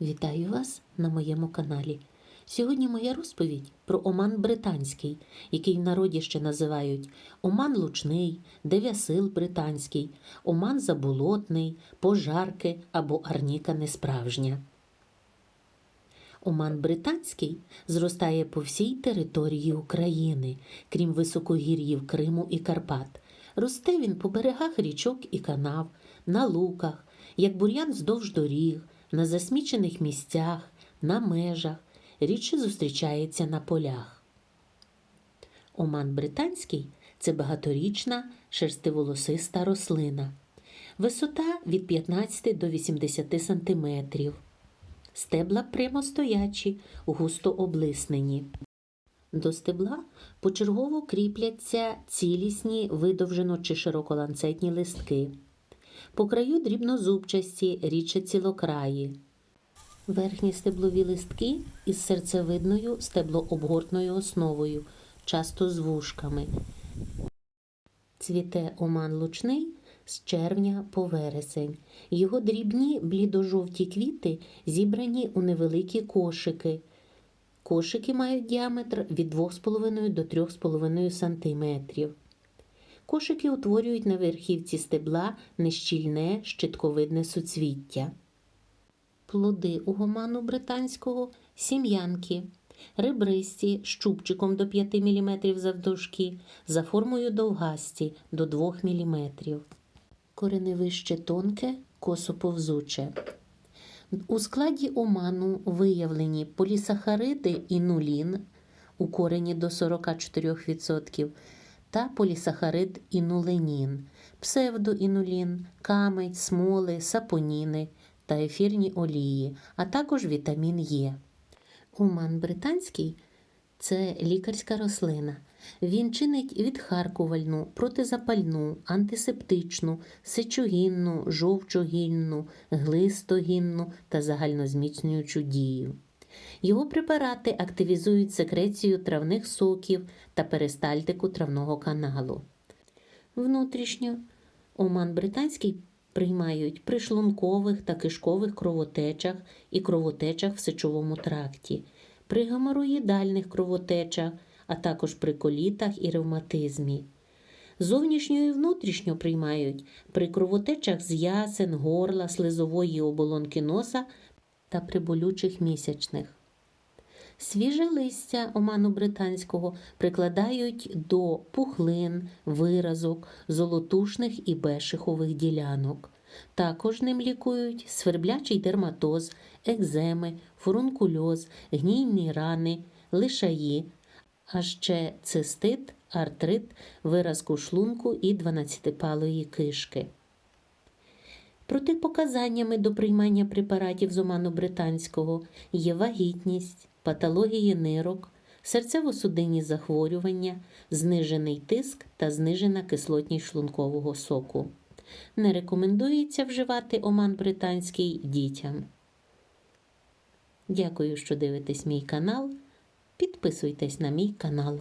Вітаю вас на моєму каналі. Сьогодні моя розповідь про оман британський, який в народі ще називають оман лучний, дев'ясил британський, оман заболотний, пожарки або арніка несправжня. Оман британський зростає по всій території України, крім високогір'їв Криму і Карпат. Росте він по берегах річок і канав, на луках, як бур'ян вздовж доріг, на засмічених місцях, на межах, рідше зустрічається на полях. Оман британський це багаторічна шерстиволосиста рослина. Висота від 15 до 80 сантиметрів. Стебла прямостоячі, густо облиснені. До стебла почергово кріпляться цілісні видовжено чи широколанцетні листки. По краю дрібнозубчасті, рідше цілокраї. Верхні стеблові листки із серцевидною стеблообгортною основою, часто з вушками. Цвіте оман лучний з червня по вересень. Його дрібні блідо-жовті квіти зібрані у невеликі кошики. Кошики мають діаметр від 2,5 до 3,5 см. Кошики утворюють на верхівці стебла нещільне щитковидне суцвіття. Плоди у гоману британського сім'янки, ребристі з чубчиком до 5 мм завдовжки, за формою довгасті до 2 мм. Кореневище тонке, косоповзуче. У складі оману виявлені полісахариди інулін у корені до 44% та полісахарид інуленін, псевдоінулін, камедь, смоли, сапоніни та ефірні олії, а також вітамін Е. Оман британський це лікарська рослина. Він чинить відхаркувальну, протизапальну, антисептичну, сечогінну, жовчогінну, глистогінну та загальнозміцнюючу дію. Його препарати активізують секрецію травних соків та перистальтику травного каналу. Внутрішньо оман британський приймають при шлункових та кишкових кровотечах і кровотечах в сечовому тракті, при геморроїдальних кровотечах, а також при колітах і ревматизмі. Зовнішньо і внутрішньо приймають при кровотечах з ясен, горла, слизової оболонки носа та при болючих місячних. Свіже листя оману британського прикладають до пухлин, виразок, золотушних і бешихових ділянок. Також ним лікують сверблячий дерматоз, екземи, фурункульоз, гнійні рани, лишаї, а ще цистит, артрит, виразку шлунку і дванадцятипалої кишки. Протипоказаннями до приймання препаратів з оману британського є вагітність, патології нирок, серцево-судинні захворювання, знижений тиск та знижена кислотність шлункового соку. Не рекомендується вживати оман британський дітям. Дякую, що дивитесь мій канал. Підписуйтесь на мій канал.